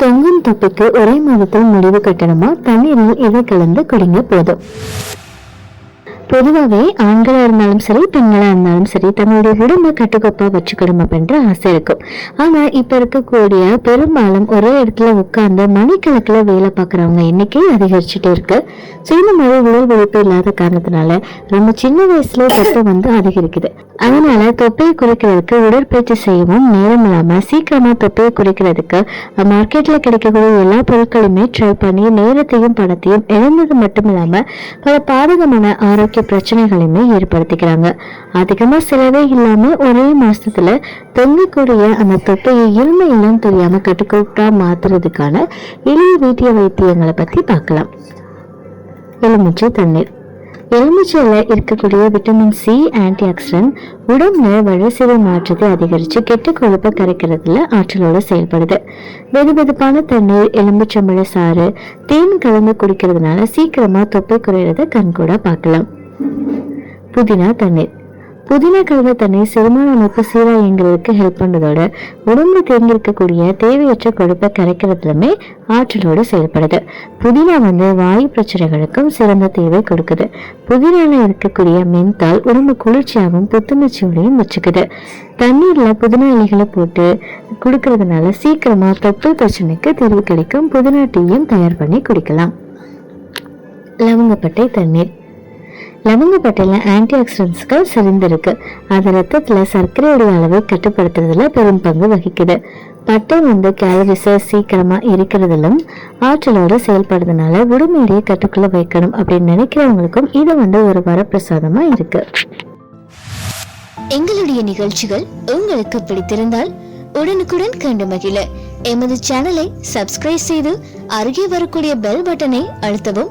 தொங்கும் தொப்பிக்கு ஒரே மாதத்தில் முடிவு கட்டணமா? தண்ணீரில் இதை கலந்து குடிங்க போதும். பொதுவாகவே ஆண்களாக இருந்தாலும் சரி பெண்களாக இருந்தாலும் சரி தங்களுடைய உடம்பை கட்டுக்கோப்பாக வச்சுக்கணும் அப்படின்ற ஆசை இருக்கும். ஆனால் இப்போ இருக்கக்கூடிய பெரும்பாலும் ஒரே இடத்துல உட்கார்ந்து மணிக்கணக்கில் வேலை பார்க்குறவங்க எண்ணிக்கை அதிகரிச்சுட்டே இருக்கு. ஸோ இந்த மாதிரி உடல் உழைப்பு இல்லாத காரணத்தினால ரொம்ப சின்ன வயசுல தொப்பை வந்து அதிகரிக்குது. அதனால தொப்பையை குறைக்கிறதுக்கு உடற்பயிற்சி செய்யவும் நேரம் இல்லாமல் சீக்கிரமாக தொப்பையை குறைக்கிறதுக்கு மார்க்கெட்ல கிடைக்கக்கூடிய எல்லா பொருட்களையுமே ட்ரை பண்ணி நேரத்தையும் பணத்தையும் இழந்தது மட்டும் இல்லாமல் பல பாதகமான ஆரோக்கிய பிரச்சனைகளையுமே ஏற்படுத்திக்கிறாங்க. அதிகமாக செலவே இல்லாமல் ஒரே மாசத்துல தொங்கக்கூடிய அந்த தொப்பையை இருமையெல்லாம் தெரியாமல் கட்டுக்கோட்டா மாத்துறதுக்கான எளிய வீட்டிய வைத்தியங்களை பற்றி பார்க்கலாம். எலுமிச்சை தண்ணீர். எலுமிச்சையில் இருக்கக்கூடிய விட்டமின் சி ஆன்டி ஆக்சிடென்ட் உடம்புல வளர்சிதை மாற்றத்தை அதிகரித்து கெட்ட கொழுப்பை கரைக்கிறதுல ஆற்றலோட செயல்படுது. வெது வெதுப்பான தண்ணீர் எலுமிச்சம்பழ சாறு தேன் கலந்து குடிக்கிறதுனால சீக்கிரமா தொப்பை குறையிறத கண்கூட பார்க்கலாம். புதினா தண்ணீர். புதினா கலந்த தண்ணீர் செரிமான அமைப்பு சீரா இயங்குறதுக்கு ஹெல்ப் பண்ணுறதோட உடம்புல தேங்கியிருக்கக்கூடிய தேவையற்ற கொழுப்பை கரைக்கிறதுலுமே ஆற்றலோடு செயல்படுது. புதினா வந்து வாயு பிரச்சனைகளுக்கும் சிறந்த தேவை கொடுக்குது. புதினால இருக்கக்கூடிய மென்தால் உடம்பு குளிர்ச்சியாகவும் புத்துணர்ச்சியோடையும் வச்சுக்குது. தண்ணீர்ல புதினா இலைகளை போட்டு குடுக்கறதுனால சீக்கிரமா தொப்பை பிரச்சனைக்கு தீர்வு கிடைக்கும். புதினா டீயும் தயார் பண்ணி குடிக்கலாம். லவங்கப்பட்டை தண்ணீர். லவங்கப்பட்டையில் ஆன்டி ஆக்சிடென்ட்ஸ்கள் செறிந்திருக்கு. அது ரத்தத்தில் சர்க்கரையுடைய அளவை கட்டுப்படுத்துறதுல பெரும் பங்கு வகிக்குது. பட்டை வந்து கேலரிஸை சீக்கிரமாக எரிக்கிறதிலும் ஆற்றலோடு செயல்படுறதுனால உடம்புடைய கட்டுக்குள்ளே வைக்கணும் அப்படின்னு நினைக்கிறவங்களுக்கும் இது வந்து ஒரு வரப்பிரசாதமாக இருக்கு. எங்களுடைய நிகழ்ச்சிகள் உங்களுக்கு பிடித்திருந்தால் உடனுக்குடன் கண்டு மகிழ. எமது சேனலை சப்ஸ்கிரைப் செய்து அருகே வரக்கூடிய பெல் பட்டனை அழுத்தவும்.